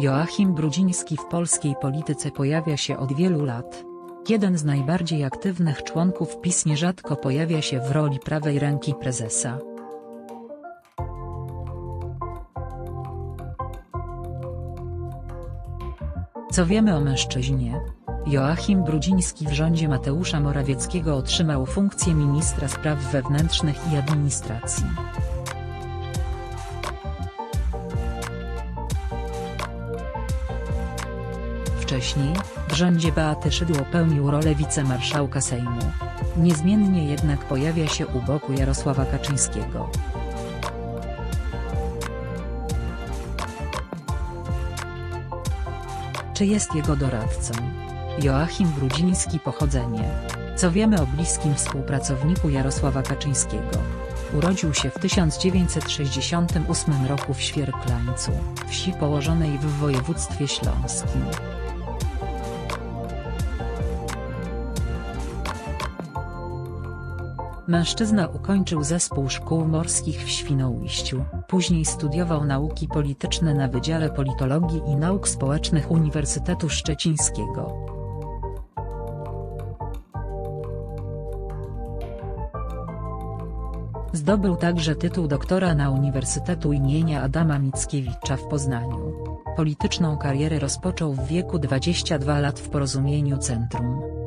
Joachim Brudziński w polskiej polityce pojawia się od wielu lat. Jeden z najbardziej aktywnych członków PiS nierzadko pojawia się w roli prawej ręki prezesa. Co wiemy o mężczyźnie? Joachim Brudziński w rządzie Mateusza Morawieckiego otrzymał funkcję ministra spraw wewnętrznych i administracji. Wcześniej, w rządzie Beaty Szydło pełnił rolę wicemarszałka Sejmu. Niezmiennie jednak pojawia się u boku Jarosława Kaczyńskiego. Czy jest jego doradcą? Joachim Brudziński Pochodzenie. Co wiemy o bliskim współpracowniku Jarosława Kaczyńskiego? Urodził się w 1968 roku w Świerklańcu, wsi położonej w województwie śląskim. Mężczyzna ukończył zespół szkół morskich w Świnoujściu, później studiował nauki polityczne na Wydziale Politologii i Nauk Społecznych Uniwersytetu Szczecińskiego. Zdobył także tytuł doktora na Uniwersytetu imienia Adama Mickiewicza w Poznaniu. Polityczną karierę rozpoczął w wieku 22 lat w Porozumieniu Centrum.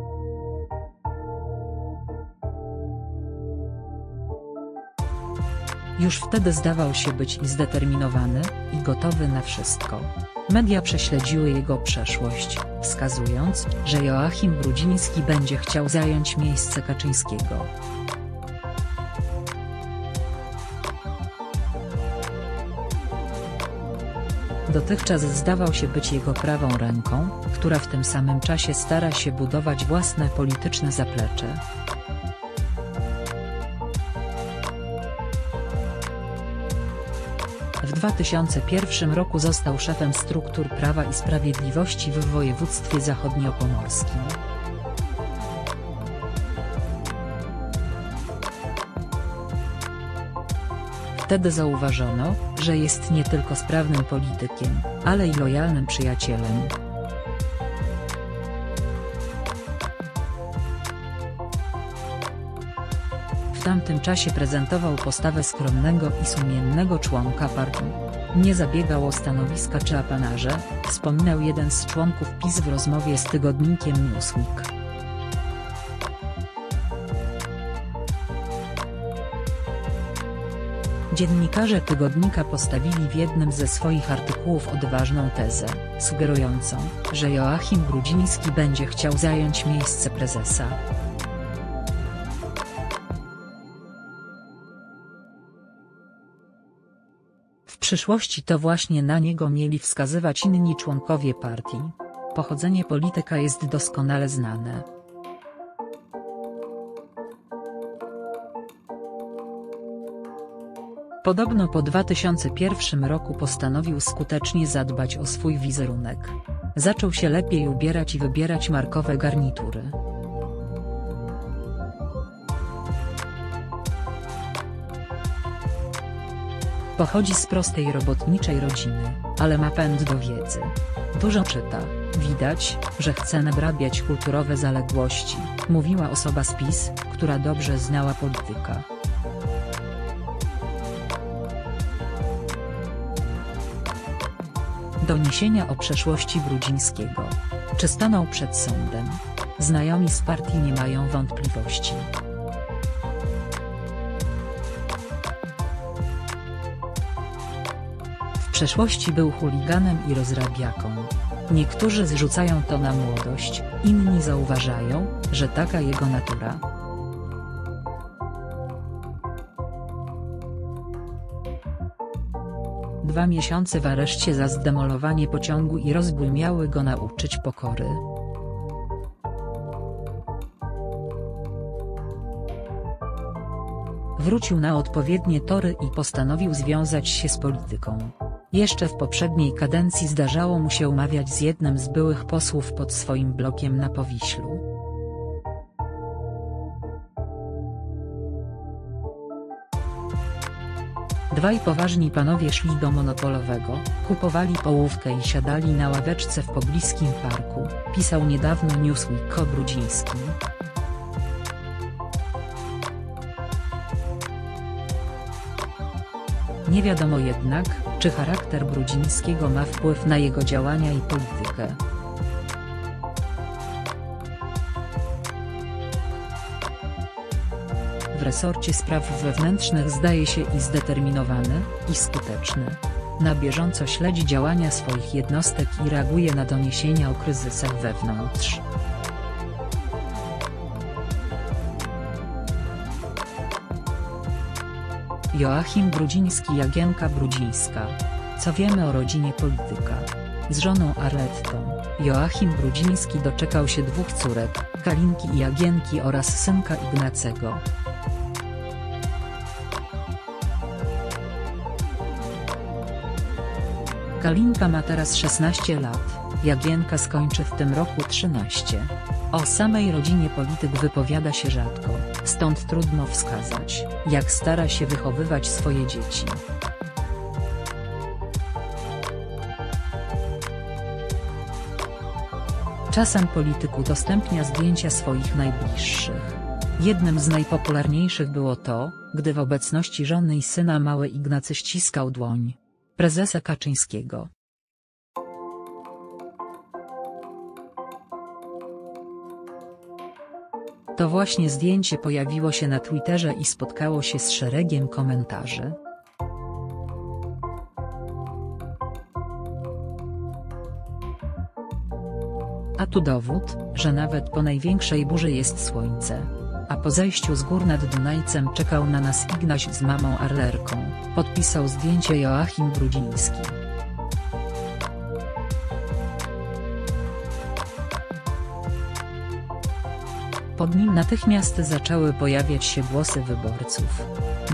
Już wtedy zdawał się być zdeterminowany, i gotowy na wszystko. Media prześledziły jego przeszłość, wskazując, że Joachim Brudziński będzie chciał zająć miejsce Kaczyńskiego. Dotychczas zdawał się być jego prawą ręką, która w tym samym czasie stara się budować własne polityczne zaplecze. 2001 roku został szefem struktur Prawa i Sprawiedliwości w województwie zachodniopomorskim. Wtedy zauważono, że jest nie tylko sprawnym politykiem, ale i lojalnym przyjacielem. W tamtym czasie prezentował postawę skromnego i sumiennego członka partii. Nie zabiegał o stanowiska czy apanarze, wspominał jeden z członków PiS w rozmowie z tygodnikiem Newsweek. Dziennikarze tygodnika postawili w jednym ze swoich artykułów odważną tezę, sugerującą, że Joachim Brudziński będzie chciał zająć miejsce prezesa. Przyszłości to właśnie na niego mieli wskazywać inni członkowie partii. Pochodzenie polityka jest doskonale znane. Podobno po 2001 roku postanowił skutecznie zadbać o swój wizerunek. Zaczął się lepiej ubierać i wybierać markowe garnitury. Pochodzi z prostej robotniczej rodziny, ale ma pęd do wiedzy. Dużo czyta, widać, że chce nabrabiać kulturowe zaległości, mówiła osoba z PiS, która dobrze znała polityka. Doniesienia o przeszłości Brudzińskiego. Czy stanął przed sądem? Znajomi z partii nie mają wątpliwości. Przeszłości był chuliganem i rozrabiaką. Niektórzy zrzucają to na młodość, inni zauważają, że taka jego natura. Dwa miesiące w areszcie za zdemolowanie pociągu i rozbój miały go nauczyć pokory. Wrócił na odpowiednie tory i postanowił związać się z polityką. Jeszcze w poprzedniej kadencji zdarzało mu się umawiać z jednym z byłych posłów pod swoim blokiem na Powiślu. Dwaj poważni panowie szli do monopolowego, kupowali połówkę i siadali na ławeczce w pobliskim parku, pisał niedawno Newsweek o Brudzińskim. Nie wiadomo jednak, czy charakter Brudzińskiego ma wpływ na jego działania i politykę. W resorcie spraw wewnętrznych zdaje się i zdeterminowany, i skuteczny. Na bieżąco śledzi działania swoich jednostek i reaguje na doniesienia o kryzysach wewnątrz. Joachim Brudziński Jagienka Brudzińska. Co wiemy o rodzinie polityka? Z żoną Arlettą, Joachim Brudziński doczekał się dwóch córek, Kalinki i Jagienki oraz synka Ignacego. Kalinka ma teraz 16 lat, Jagienka skończy w tym roku 13. O samej rodzinie polityk wypowiada się rzadko, stąd trudno wskazać, jak stara się wychowywać swoje dzieci. Czasem polityk udostępnia zdjęcia swoich najbliższych. Jednym z najpopularniejszych było to, gdy w obecności żony i syna mały Ignacy ściskał dłoń prezesa Kaczyńskiego. To właśnie zdjęcie pojawiło się na Twitterze i spotkało się z szeregiem komentarzy. A tu dowód, że nawet po największej burzy jest słońce. A po zejściu z gór nad Dunajcem czekał na nas Ignaś z mamą Arlerką, podpisał zdjęcie Joachim Brudziński. Pod nim natychmiast zaczęły pojawiać się głosy wyborców.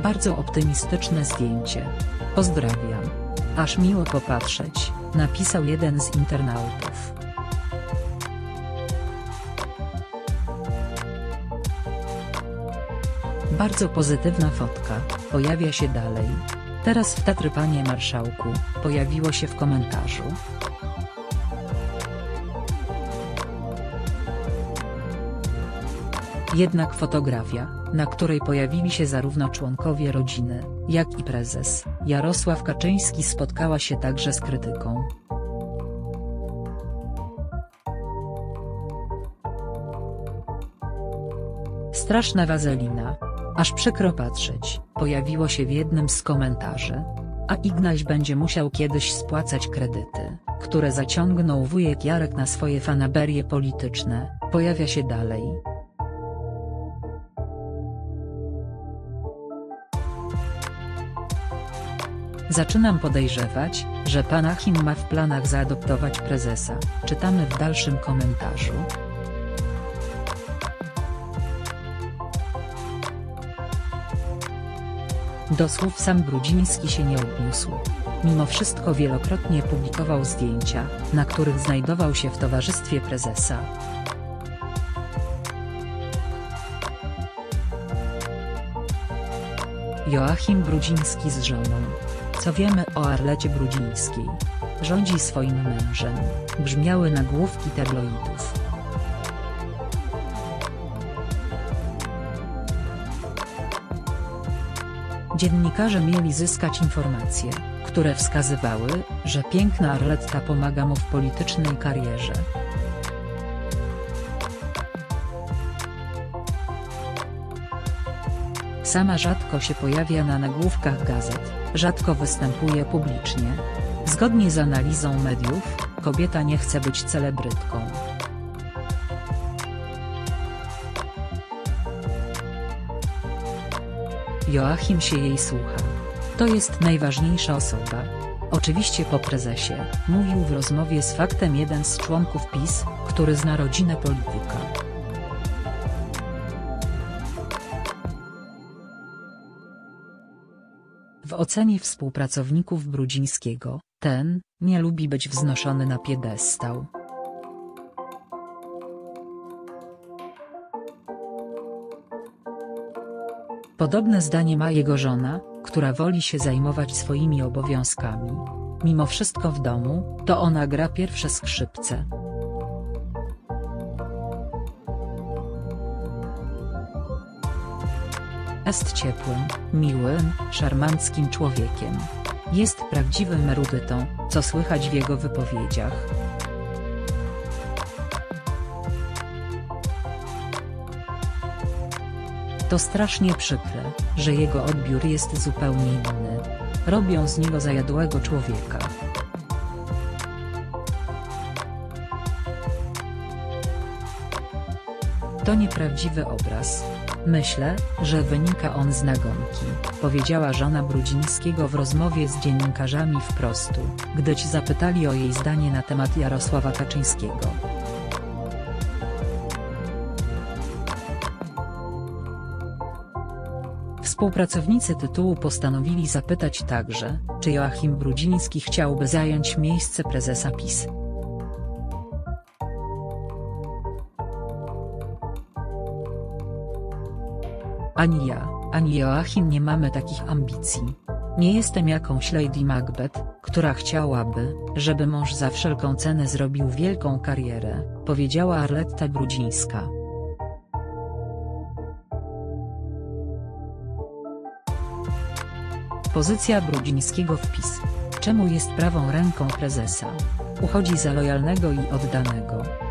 Bardzo optymistyczne zdjęcie. Pozdrawiam. Aż miło popatrzeć, napisał jeden z internautów. Bardzo pozytywna fotka, pojawia się dalej. Teraz w Tatry panie marszałku, pojawiło się w komentarzu. Jednak fotografia, na której pojawili się zarówno członkowie rodziny, jak i prezes, Jarosław Kaczyński spotkała się także z krytyką. Straszna wazelina. Aż przykro patrzeć, pojawiło się w jednym z komentarzy. A Ignaś będzie musiał kiedyś spłacać kredyty, które zaciągnął wujek Jarek na swoje fanaberie polityczne, pojawia się dalej. Zaczynam podejrzewać, że pan Achim ma w planach zaadoptować prezesa, czytamy w dalszym komentarzu. Do słów sam Brudziński się nie odniósł. Mimo wszystko wielokrotnie publikował zdjęcia, na których znajdował się w towarzystwie prezesa. Joachim Brudziński z żoną. Co wiemy o Arlecie Brudzińskiej? Rządzi swoim mężem, brzmiały nagłówki tabloidów. Dziennikarze mieli zyskać informacje, które wskazywały, że piękna Arletta pomaga mu w politycznej karierze. Sama rzadko się pojawia na nagłówkach gazet, rzadko występuje publicznie. Zgodnie z analizą mediów, kobieta nie chce być celebrytką. Joachim się jej słucha. To jest najważniejsza osoba. Oczywiście po prezesie, mówił w rozmowie z Faktem jeden z członków PiS, który zna rodzinę polityka. Ocenie współpracowników Brudzińskiego, ten, nie lubi być wznoszony na piedestał. Podobne zdanie ma jego żona, która woli się zajmować swoimi obowiązkami. Mimo wszystko w domu, to ona gra pierwsze skrzypce. Jest ciepłym, miłym, szarmanckim człowiekiem. Jest prawdziwym erudytą, co słychać w jego wypowiedziach. To strasznie przykre, że jego odbiór jest zupełnie inny. Robią z niego zajadłego człowieka. To nieprawdziwy obraz. Myślę, że wynika on z nagonki, powiedziała żona Brudzińskiego w rozmowie z dziennikarzami wprostu, gdy ci zapytali o jej zdanie na temat Jarosława Kaczyńskiego. Współpracownicy tytułu postanowili zapytać także, czy Joachim Brudziński chciałby zająć miejsce prezesa PiS. Ani ja, ani Joachim nie mamy takich ambicji. Nie jestem jakąś Lady Macbeth, która chciałaby, żeby mąż za wszelką cenę zrobił wielką karierę, powiedziała Arletta Brudzińska. Pozycja Brudzińskiego w PiS. Czemu jest prawą ręką prezesa? Uchodzi za lojalnego i oddanego.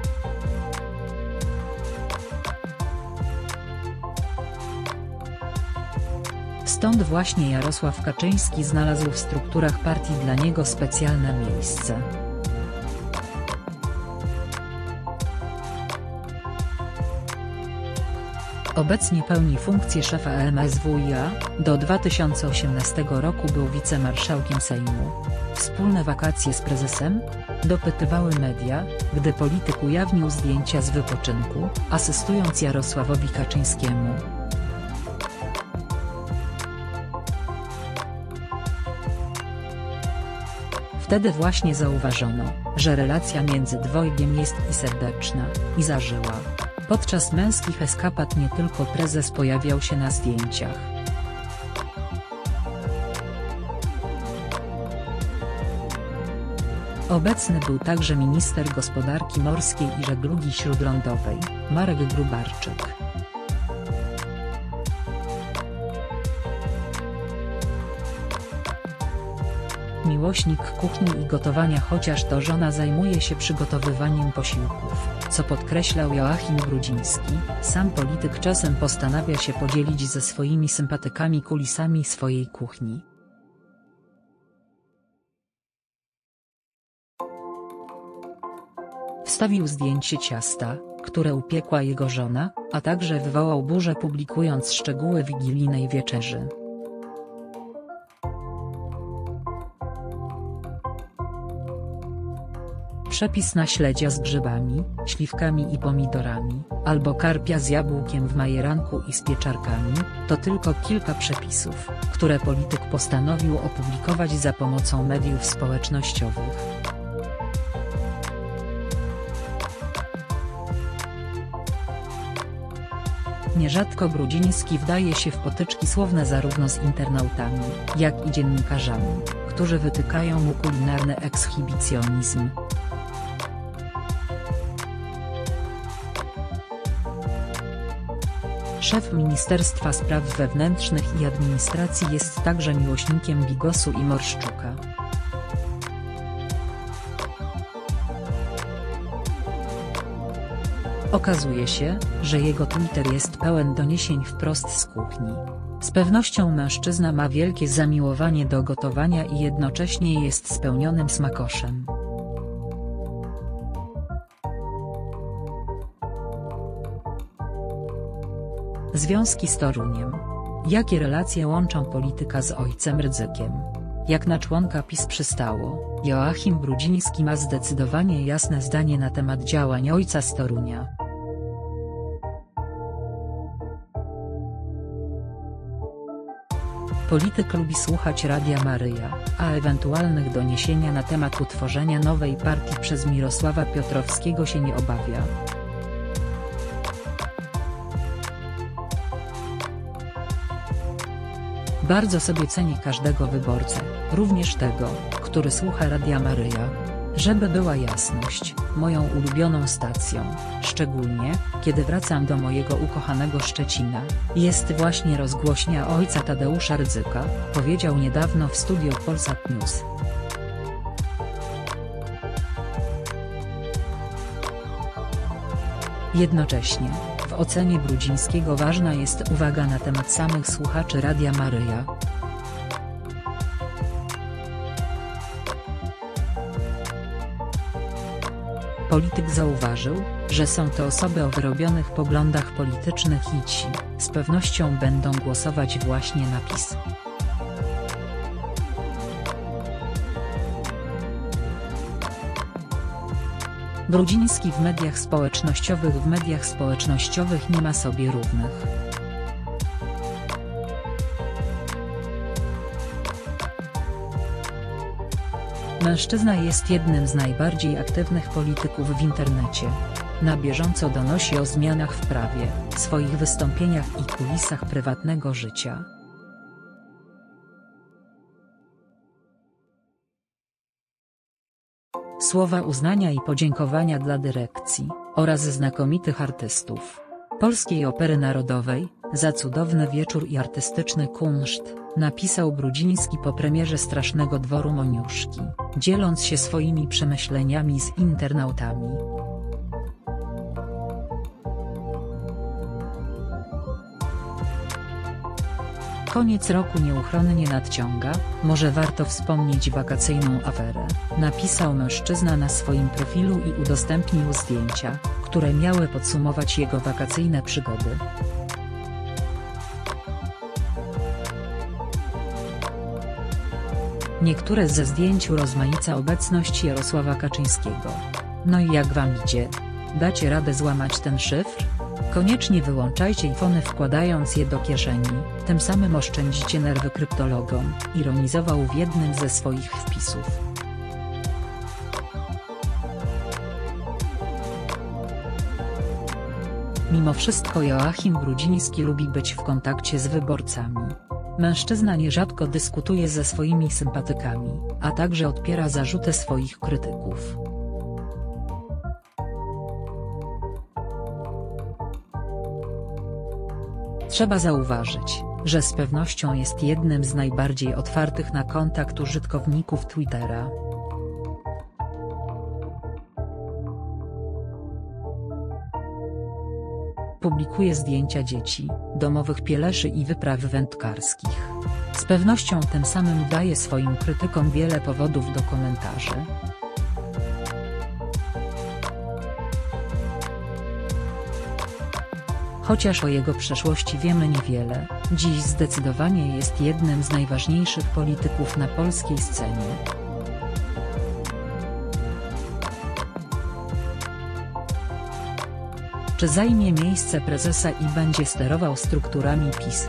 Stąd właśnie Jarosław Kaczyński znalazł w strukturach partii dla niego specjalne miejsce. Obecnie pełni funkcję szefa MSWiA, do 2018 roku był wicemarszałkiem Sejmu. Wspólne wakacje z prezesem? Dopytywały media, gdy polityk ujawnił zdjęcia z wypoczynku, asystując Jarosławowi Kaczyńskiemu. Wtedy właśnie zauważono, że relacja między dwojgiem jest i serdeczna, i zażyła. Podczas męskich eskapad nie tylko prezes pojawiał się na zdjęciach. Obecny był także minister gospodarki morskiej i żeglugi śródlądowej, Marek Grubarczyk. Miłośnik kuchni i gotowania chociaż to żona zajmuje się przygotowywaniem posiłków, co podkreślał Joachim Brudziński, sam polityk czasem postanawia się podzielić ze swoimi sympatykami kulisami swojej kuchni. Wstawił zdjęcie ciasta, które upiekła jego żona, a także wywołał burzę publikując szczegóły wigilijnej wieczerzy. Przepis na śledzia z grzybami, śliwkami i pomidorami, albo karpia z jabłkiem w majeranku i z pieczarkami, to tylko kilka przepisów, które polityk postanowił opublikować za pomocą mediów społecznościowych. Nierzadko Brudziński wdaje się w potyczki słowne zarówno z internautami, jak i dziennikarzami, którzy wytykają mu kulinarny ekshibicjonizm. Szef Ministerstwa Spraw Wewnętrznych i Administracji jest także miłośnikiem bigosu i morszczuka. Okazuje się, że jego Twitter jest pełen doniesień wprost z kuchni. Z pewnością mężczyzna ma wielkie zamiłowanie do gotowania i jednocześnie jest spełnionym smakoszem. Związki z Toruniem. Jakie relacje łączą polityka z ojcem Rydzykiem? Jak na członka PiS przystało, Joachim Brudziński ma zdecydowanie jasne zdanie na temat działań ojca z Torunia. Polityk lubi słuchać Radia Maryja, a ewentualnych doniesienia na temat utworzenia nowej partii przez Mirosława Piotrowskiego się nie obawia. Bardzo sobie cenię każdego wyborcę, również tego, który słucha Radia Maryja. Żeby była jasność, moją ulubioną stacją, szczególnie, kiedy wracam do mojego ukochanego Szczecina, jest właśnie rozgłośnia ojca Tadeusza Rydzyka, powiedział niedawno w studiu Polsat News. Jednocześnie, w ocenie Brudzińskiego ważna jest uwaga na temat samych słuchaczy Radia Maryja. Polityk zauważył, że są to osoby o wyrobionych poglądach politycznych i ci, z pewnością będą głosować właśnie na PiS. Brudziński w mediach społecznościowych W mediach społecznościowych nie ma sobie równych. Mężczyzna jest jednym z najbardziej aktywnych polityków w internecie. Na bieżąco donosi o zmianach w prawie, swoich wystąpieniach i kulisach prywatnego życia. Słowa uznania i podziękowania dla dyrekcji, oraz znakomitych artystów. Polskiej Opery Narodowej, za cudowny wieczór i artystyczny kunszt, napisał Brudziński po premierze Strasznego Dworu Moniuszki, dzieląc się swoimi przemyśleniami z internautami. Koniec roku nieuchronnie nadciąga, może warto wspomnieć wakacyjną aferę, napisał mężczyzna na swoim profilu i udostępnił zdjęcia, które miały podsumować jego wakacyjne przygody. Niektóre ze zdjęć urozmaica obecność Jarosława Kaczyńskiego. No i jak wam idzie? Dacie radę złamać ten szyfr? Koniecznie wyłączajcie ifony wkładając je do kieszeni, tym samym oszczędzicie nerwy kryptologom, ironizował w jednym ze swoich wpisów. Mimo wszystko Joachim Brudziński lubi być w kontakcie z wyborcami. Mężczyzna nierzadko dyskutuje ze swoimi sympatykami, a także odpiera zarzuty swoich krytyków. Trzeba zauważyć, że z pewnością jest jednym z najbardziej otwartych na kontakt użytkowników Twittera. Publikuje zdjęcia dzieci, domowych pieleszy i wypraw wędkarskich. Z pewnością tym samym daje swoim krytykom wiele powodów do komentarzy. Chociaż o jego przeszłości wiemy niewiele, dziś zdecydowanie jest jednym z najważniejszych polityków na polskiej scenie. Czy zajmie miejsce prezesa i będzie sterował strukturami PiS?